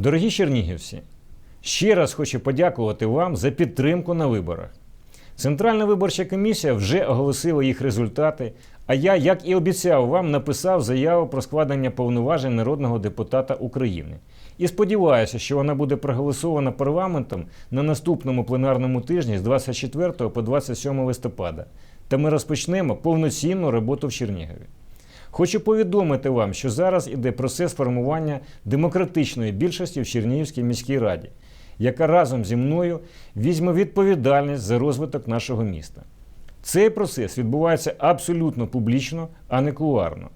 Дорогі чернігівці, ще раз хочу подякувати вам за підтримку на виборах. Центральна виборча комісія вже оголосила їх результати, а я, як і обіцяв, вам написав заяву про складення повноважень народного депутата України. І сподіваюся, що вона буде проголосована парламентом на наступному пленарному тижні з 24 по 27 листопада. Та ми розпочнемо повноцінну роботу в Чернігові. Хочу повідомити вам, що зараз іде процес формування демократичної більшості в Чернігівській міській раді, яка разом зі мною візьме відповідальність за розвиток нашого міста. Цей процес відбувається абсолютно публічно, а не кулуарно.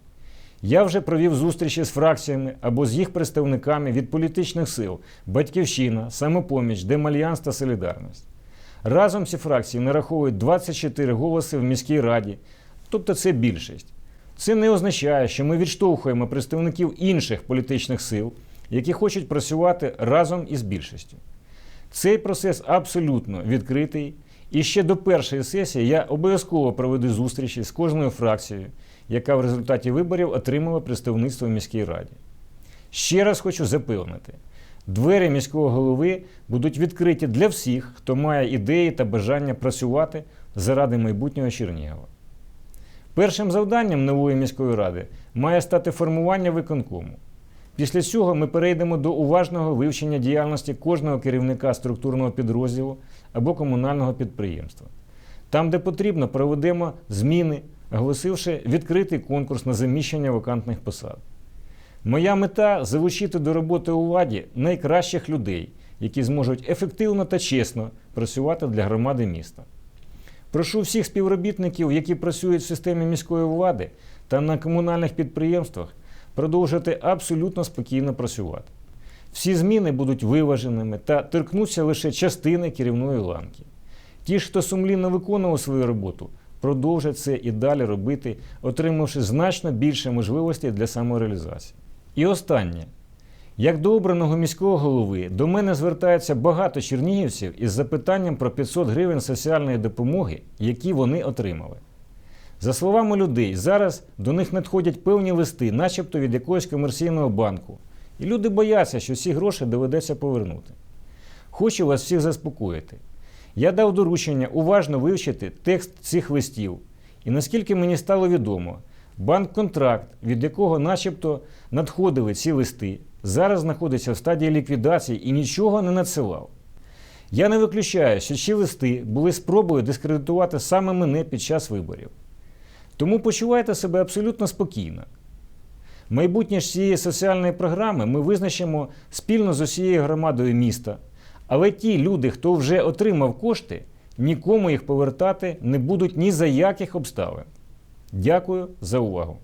Я вже провів зустрічі з фракціями або з їх представниками від політичних сил Батьківщина, Самопоміч, Демальянс та Солідарність. Разом ці фракції нараховують 24 голоси в міській раді, тобто це більшість. Це не означає, що ми відштовхуємо представників інших політичних сил, які хочуть працювати разом із більшістю. Цей процес абсолютно відкритий, і ще до першої сесії я обов'язково проведу зустрічі з кожною фракцією, яка в результаті виборів отримала представництво в міській раді. Ще раз хочу запевнити: двері міського голови будуть відкриті для всіх, хто має ідеї та бажання працювати заради майбутнього Чернігова. Першим завданням нової міської ради має стати формування виконкому. Після цього ми перейдемо до уважного вивчення діяльності кожного керівника структурного підрозділу або комунального підприємства. Там, де потрібно, проведемо зміни, оголосивши відкритий конкурс на заміщення вакантних посад. Моя мета залучити до роботи у владі найкращих людей, які зможуть ефективно та чесно працювати для громади міста. Прошу всіх співробітників, які працюють в системі міської влади та на комунальних підприємствах, продовжувати абсолютно спокійно працювати. Всі зміни будуть виваженими та торкнуться лише частини керівної ланки. Ті хто сумлінно виконував свою роботу, продовжать це і далі робити, отримавши значно більше можливостей для самореалізації. І останнє. Як до обраного міського голови, до мене звертаються багато чернігівців із запитанням про 500 гривень соціальної допомоги, які вони отримали. За словами людей, зараз до них надходять певні листи, начебто від якогось комерційного банку. І люди бояться, що ці гроші доведеться повернути. Хочу вас всіх заспокоїти. Я дав доручення уважно вивчити текст цих листів. І наскільки мені стало відомо, банк-контракт, від якого начебто надходили ці листи, зараз знаходиться в стадії ліквідації і нічого не надсилав. Я не виключаю, що ці листи були спробою дискредитувати саме мене під час виборів. Тому почувайте себе абсолютно спокійно. Майбутнє ж цієї соціальної програми ми визначимо спільно з усією громадою міста. Але ті люди, хто вже отримав кошти, нікому їх повертати не будуть ні за яких обставин. Дякую за увагу.